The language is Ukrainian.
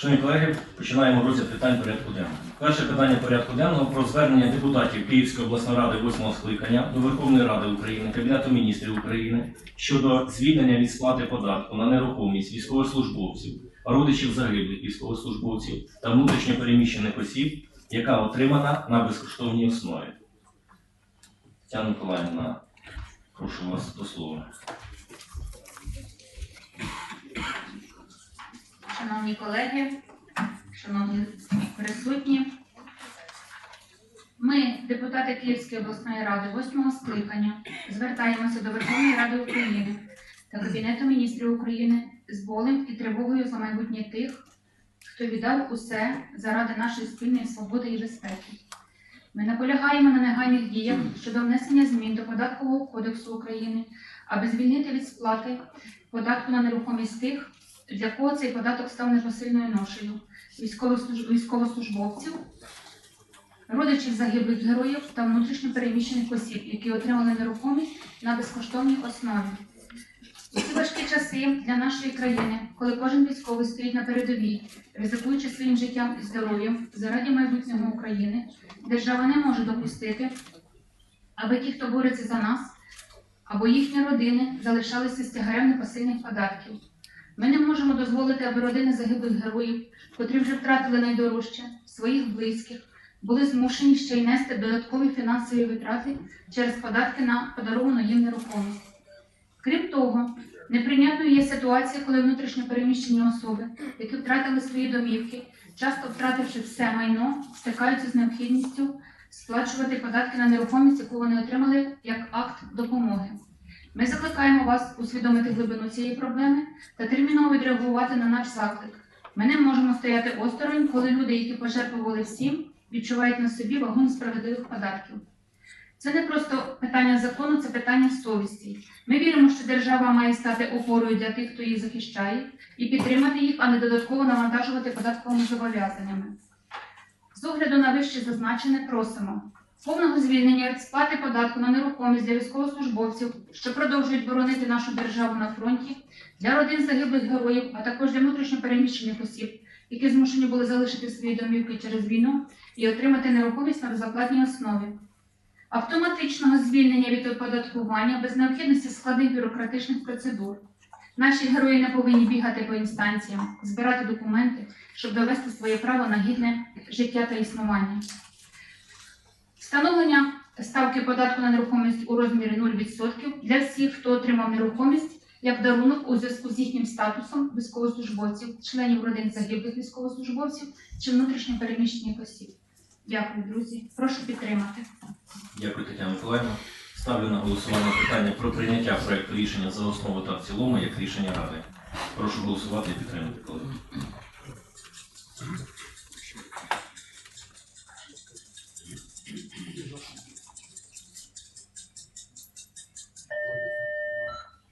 Шановні колеги, починаємо розгляд питань порядку денного. Перше питання порядку денного про звернення депутатів Київської обласної ради 8 скликання до Верховної Ради України, Кабінету міністрів України щодо звільнення від сплати податку на нерухомість військовослужбовців, родичів загиблих військовослужбовців та внутрішньо переміщених осіб, яка отримана на безкоштовній основі. Тетяна Миколаївна, прошу вас до слова. Шановні колеги, шановні присутні, ми, депутати Київської обласної ради, восьмого скликання, звертаємося до Верховної Ради України та Кабінету міністрів України з болем і тривогою за майбутнє тих, хто віддав усе заради нашої спільної свободи і безпеки. Ми наполягаємо на негайних діях щодо внесення змін до податкового кодексу України, аби звільнити від сплати податку на нерухомість тих, для кого цей податок став непосильною ношею військовослуж- військовослужбовців, родичів загиблих героїв та внутрішньо переміщених осіб, які отримали нерухомість на безкоштовній основі. Ці важкі часи для нашої країни, коли кожен військовий стоїть на передовій, ризикуючи своїм життям і здоров'ям заради майбутнього України, держава не може допустити, аби ті, хто бореться за нас, або їхні родини залишалися з тягарем непосильних податків. Ми не можемо дозволити, аби родини загиблих героїв, котрі вже втратили найдорожче своїх близьких, були змушені ще й нести додаткові фінансові витрати через податки на подаровану їм нерухомість. Крім того, неприйнятною є ситуація, коли внутрішньо переміщені особи, які втратили свої домівки, часто втративши все майно, стикаються з необхідністю сплачувати податки на нерухомість, яку вони отримали як акт допомоги. Ми закликаємо вас усвідомити глибину цієї проблеми та терміново відреагувати на наш заклик. Ми не можемо стояти осторонь, коли люди, які пожертвували всім, відчувають на собі вагу несправедливих податків. Це не просто питання закону, це питання совісті. Ми віримо, що держава має стати опорою для тих, хто її захищає, і підтримати їх, а не додатково навантажувати податковими зобов'язаннями. З огляду на вище зазначене просимо повного звільнення від сплати податку на нерухомість для військовослужбовців, що продовжують боронити нашу державу на фронті, для родин загиблих героїв, а також для внутрішньопереміщених осіб, які змушені були залишити свої домівки через війну і отримати нерухомість на безоплатній основі. Автоматичного звільнення від оподаткування без необхідності складних бюрократичних процедур. Наші герої не повинні бігати по інстанціям, збирати документи, щоб довести своє право на гідне життя та існування. Встановлення ставки податку на нерухомість у розмірі 0% для всіх, хто отримав нерухомість як дарунок у зв'язку з їхнім статусом військовослужбовців, членів родин загиблих військовослужбовців чи внутрішньо переміщених осіб. Дякую, друзі. Прошу підтримати. Дякую, Тетяна Миколаївна. Ставлю на голосування питання про прийняття проекту рішення за основу та в цілому як рішення ради. Прошу голосувати і підтримати, колеги.